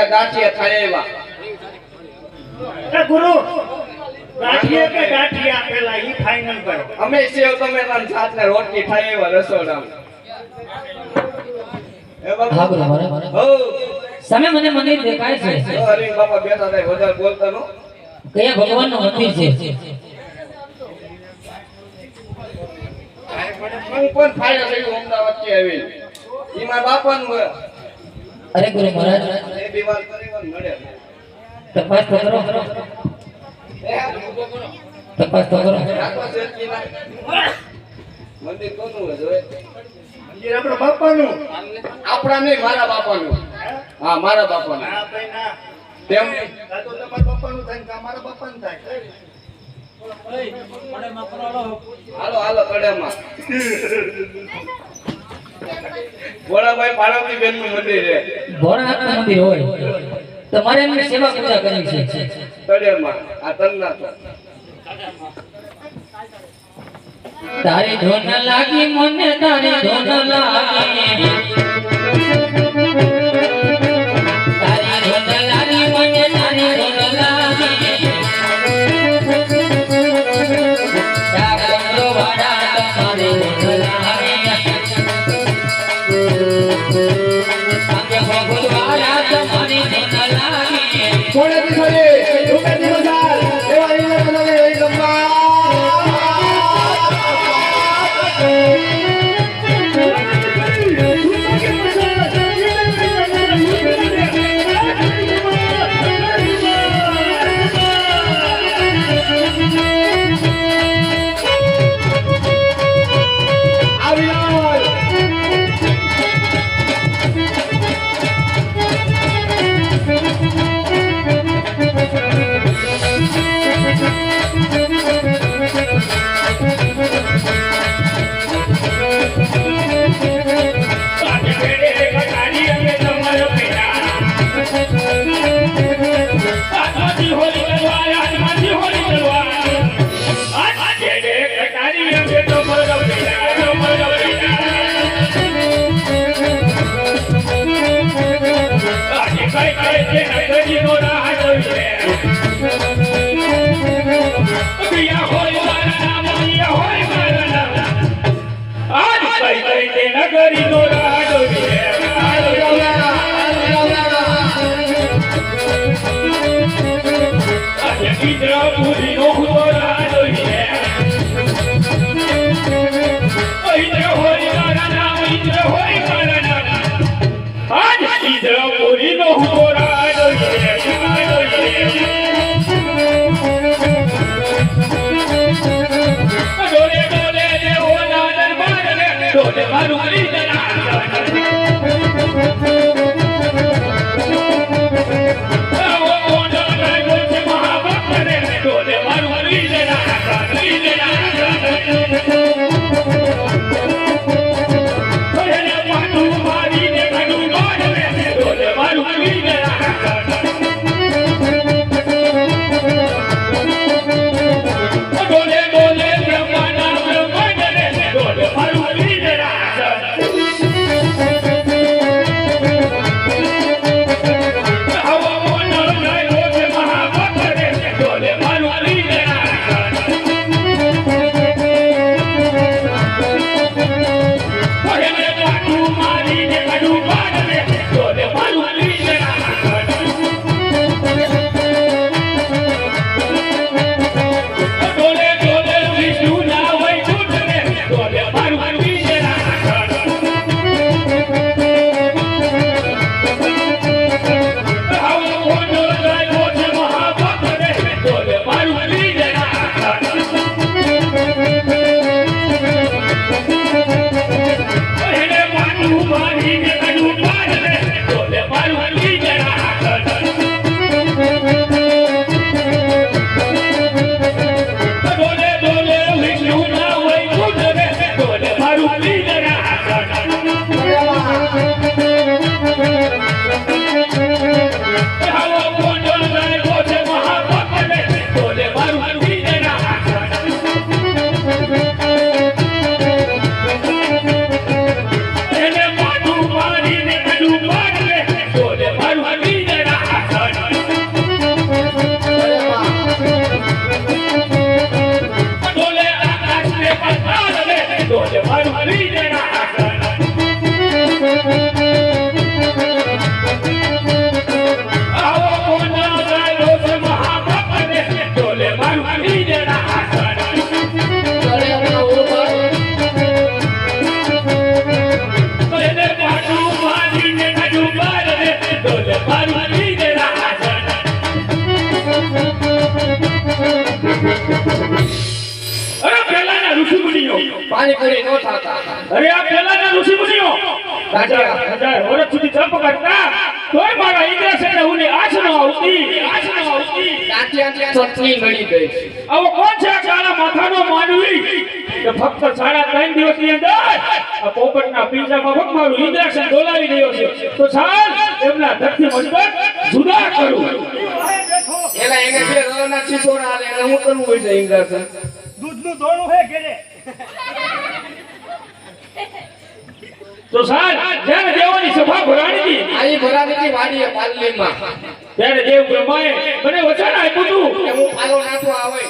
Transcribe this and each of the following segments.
એટલા ગાંઠિયા થાય એવા ગુરુ ગાંઠિયા કે ગાંઠિયા પેલા ઈ ફાઇનલ કરો અમે સેવ તમે તાર જાતને રોટલી થાય એવા રસોડામાં. હા ગુરુ મહારાજ હો. સામે મને મંદિર દેખાય છે. હો, બાપા બેઠા થાય વધારે બોલતા નો. કયા ભગવાનનું મંદિર છે? મને પણ ફાયદો થયો અમદાવાદથી આવી બાપાનું હોય. અરે ગુરુ મહારાજ તપાસ તો કરો એ ઊભો કરો. તપાસ તો કરો મંદિર કોનું હોય મંદિર આપણા બાપાનું આપણા નહીં મારા બાપાનું હા મારા બાપાનું હા ભાઈ ના તેમ તો તમારા બાપાનું થાય ને કે અમારા બાપાનું થાય હાલો હાલો કડામાં ભોળાભાઈ પાર્વતી બેનનું મંદિર છે. ભોળાનાથનું મંદિર હોય. તમારે એમની સેવા પૂજા કરવી છે? તળિયામાં આ તલના તારી ધોન લાગી મને તારી ધોન લાગી. પહેલાના ઋષિમુનિઓ પાણીપુરી નો થતા. અરે આ પહેલાના ઋષિમુનિઓ રાજા હજાર વર્ષ સુધી જપ કરતા તોય મારા ઇન્દ્રસેને ઉની આશ ન આવતી આશ ન આવતી. ચટણી મળી ગઈ આવો કોણ છે કાળા માથાનો માનવી? કે ફક્ત સાડા ત્રણ દિવસની અંદર આ પોપટના પિંજરામાં વખ મારું ઇન્દ્રાસન ડોલાવી રહ્યો છે. તો સાલ એમના ધરતી મજબૂત જુદા કરું. એલા એને બે રોના આલે એને હું કરવું હોય છે ઇન્દ્રસન દૂધનું દોણું હે ઘરે. તો ચાલ જ્યારે દેવાની સભા ભરાણી હતી આવી ભરાણી હતી વાડીએ પાલલીમાં ત્યારે દેવ બ્રહ્માએ મને વચન આપ્યું હતું કે હું પાલો નાખવા આવે.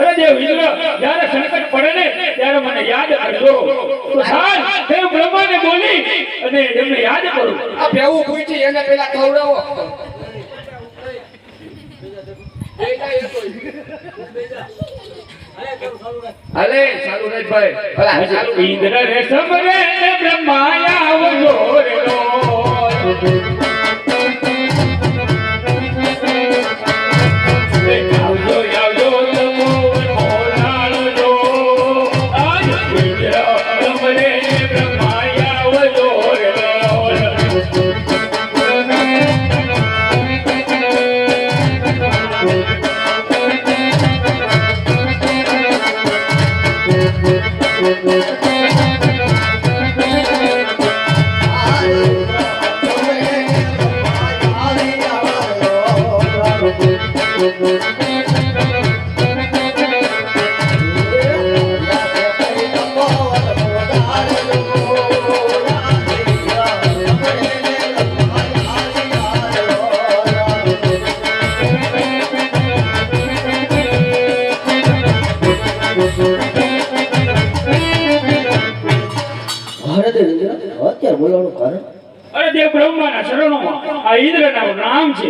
અરે દેવ ઇન્દ્ર જ્યારે સંકટ પડે ને ત્યારે મને યાદ કરજો. તો સાર દેવ બ્રહ્માને બોલી અને એમને યાદ કરું. આ ભેવું પૂછી એને પેલા ખવડાવો. હાલે ચાલુ રહે ભાઈ. ભલા ઇન્દ્ર રે સમરે બ્રહ્માયા આવજો રે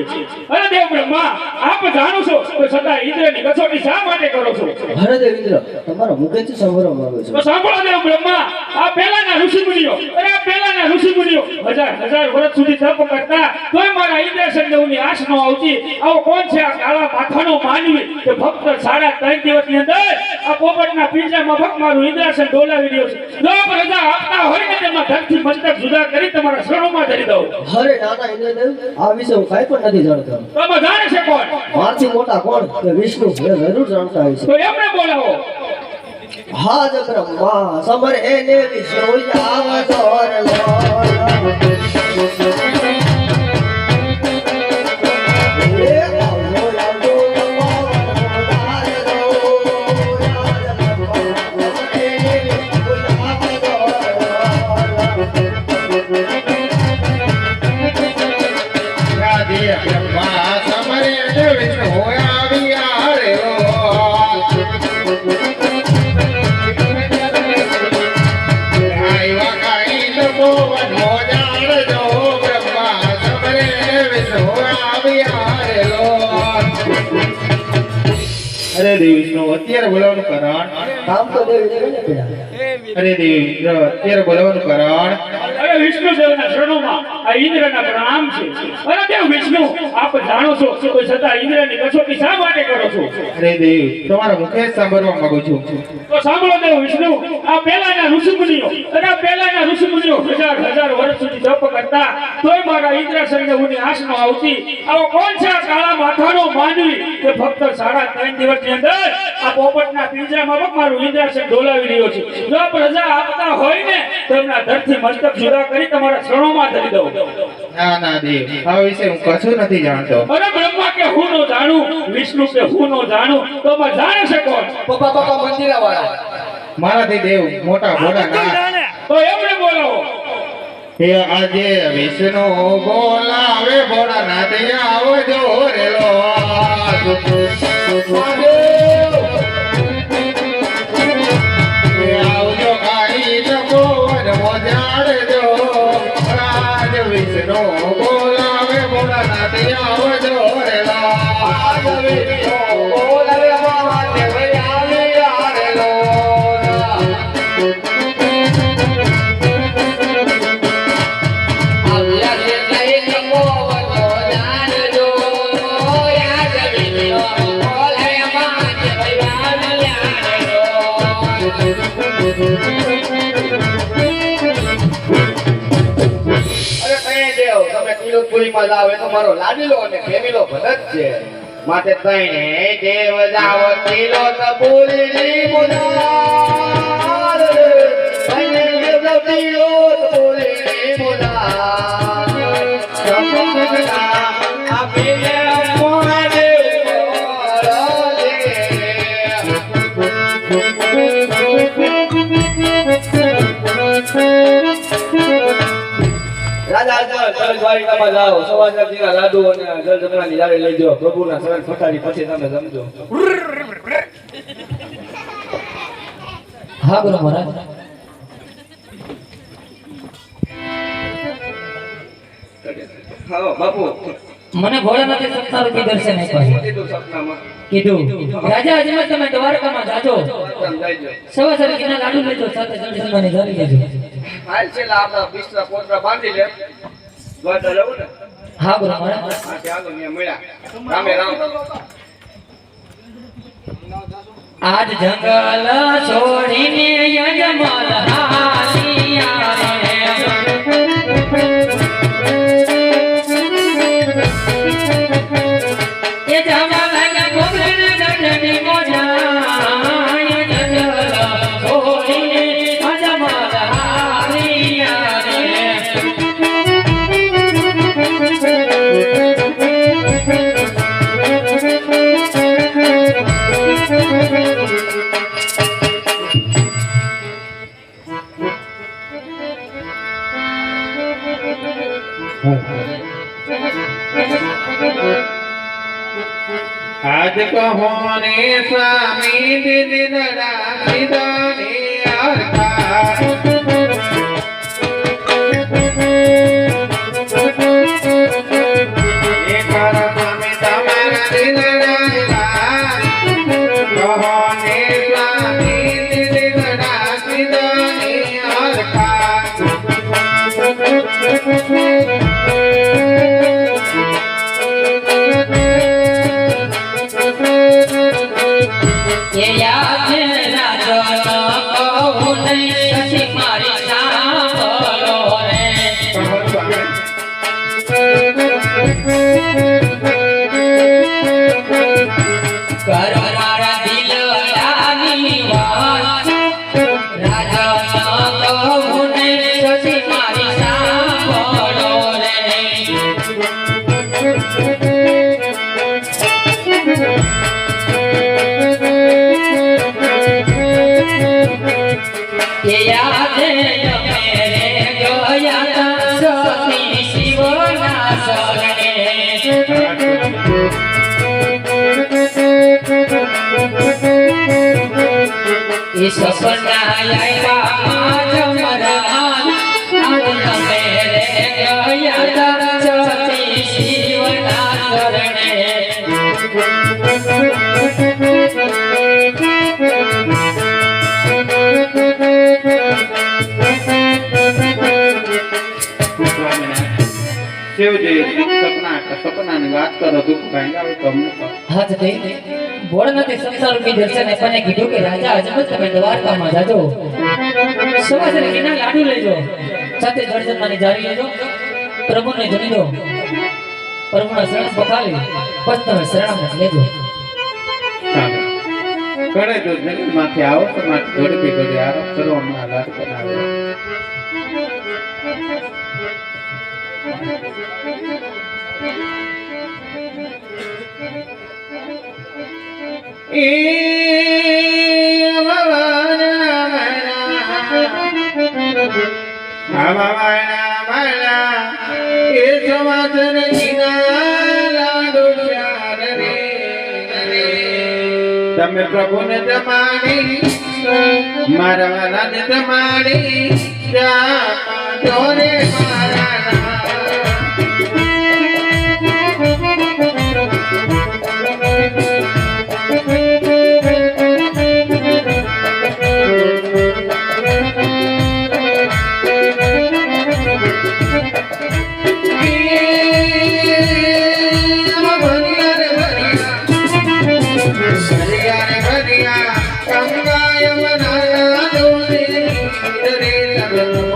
છે. અરે દેવ બ્રહ્મા આપ જાણો છો તો છતાં ઇન્દ્રની કસોટી શા માટે કરો છો? ભારત ઇન્દ્ર તમારો મુખેથી સાંભળવા માંગુ છું. સાંભળો દેવ બ્રહ્મા આ પહેલાના ઋષિમુનિઓ અરે આ ઋષિ મુનિઓ હજાર હજાર વર્ષ સુધી તપ કરતા મારા દેવની આશ ન આવતી આવો કોણ છે આ કાળા માથાનો માનવી? કે ભક્ત સાડા ત્રણ દિવસની અંદર આ પોપટના પિંજરામાં ભક્ત મારું ઇન્દ્રાસન ડોલાવી રહ્યો છે. જો પ્રજા આપતા હોય ને તેમાં ધરથી મસ્તક જુદા કરી તમારા શરણોમાં ધરી દઉં. અરે નાના ઇન્દ્રદેવ આ વિશે હું કાંઈ પણ નથી જાણતો. તમે જાણે છે કોણ? મારથી મોટા કોણ? કે વિષ્ણુ એ જરૂર જાણતા હોય છે. તો એમને બોલાવો. હા જ બ્રહ્મા સમર એને વિષ્ણુ આવતો રે રાધે દેવી દેવી ને કર્યા અરે દેવ વિષ્ણુ અત્યારે બોલાવવાનું કારણ અરે વિષ્ણુ દેવના શરણોમાં આ ઇન્દ્રના પ્રણામ છે. અરે દેવ વિષ્ણુ આપ જાણો છો તો છતાં ઇન્દ્રની કસોટી શા માટે કરો છો? અરે દેવ તમારા મુખે સાંભળવા માંગુ છું. તો સાંભળો દેવ વિષ્ણુ આ પહેલાના ઋષિમુનિઓ અને આ પહેલાના ઋષિમુનિઓ હજાર હજાર વર્ષ સુધી તપ કરતા તોય મારા ઇન્દ્રાસનને ઉની આશ આવતી આવો કોણ છે આ કાળા માથાનો માનવી કે ફક્ત સાડા ત્રણ દિવસની અંદર આ પોપટના પિંજરામાં મારું ઇન્દ્રસંગ ડોલાવી રહ્યો છે? જો પ્રજા રજા આપતા હોય ને તો એમના ધરથી મસ્તક જુદા કરી તમારા શરણોમાં ધરી દઉં ના ના દેવ. આ વિશે હું કશું નથી જાણતો. અરે બ્રહ્મા કે હું નો જાણું વિષ્ણુ કે હું નો જાણું તો માં જાણે છે કોણ? પપ્પા પપ્પા મંદિરા વાળા મારાથી દેવ મોટા ભોળા ના. તો એમને બોલાવો. હે આજે વિષ્ણુ બોલાવે આવજો રે લો આવજો કિલોતપુરીમાં જાઓ એ તો મારો લાડીલો અને ફેમીલો ભરત છે. માટે તઈને દેવ જાઓ કિલોતપુરીની મુલાર દ્વારિકામાં જાઓ જીરા લાડુ અને જળ જમવાની જાળી જાઓ. પ્રભુના શરણ ફટાડી પછી તમે સમજો હા ગુરુ મહારાજ. હા બાપુ. મને ભોળાનાથે સત્તા રૂપી દર્શન આપ્યા કીધું રાજા અજમત તમે દ્વારકામાં જાજો. સવા સરીના લાડુ લેજો સાથે જલ્દી જમવાની જારી લેજો. હાલ છે લા આપણા બિસ્તરા પોતરા બાંધી લે. ને? હા ગુરુ હા ત્યાં આગળ ત્યાં મળ્યા. રામે રામ. આજ જંગલ છોડીને યજમાન ni ni na na. શરણે શિવજી સપના સપનાની વાત કરો દુઃખ ભાંગા હોય તો અમને. હાથ દઈ ભોળનાથે સંસારરૂપી દર્શન મને કીધું કે રાજા અજમત તમે દ્વારકામાં જાજો. સવાસરે ઘીના લાડુ લેજો. સાથે જળજન્માની જારી લેજો. પ્રભુને જણી દો પ્રભુના શરણ પખાલી. બસ તમે શરણામત લેજો. કરે તો જમીનમાંથી આવો તો મારે ઝડપી કરી આરામ કરો હમણાં લાડ બનાવો. તમે પ્રભુને જમાડી મારા વાલાને જા જોરે મારા Yeah.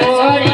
Lord.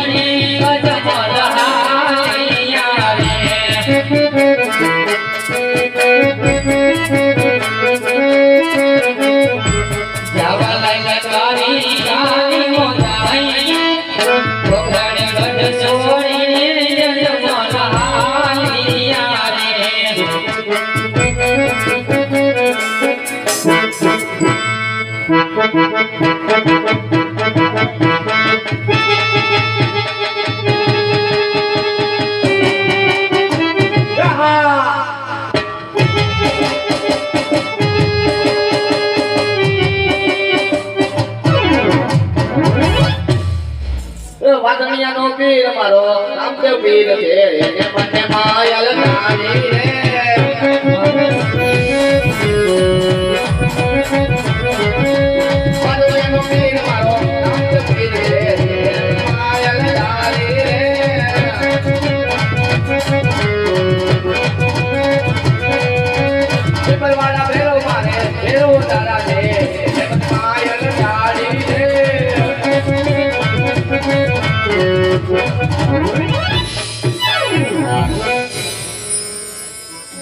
રાતણિયાનો પીર મારો રામદેવ પીર છે એને મને માયલ નાની રે.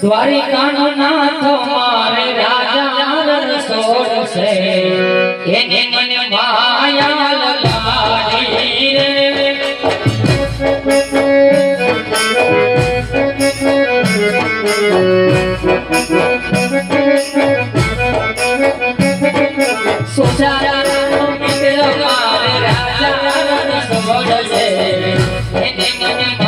દ્વારિકાનો નાથ મારે રાજા રણ સોળ છે. એને મને માયા લગાડી રે. સોચારા Thank you.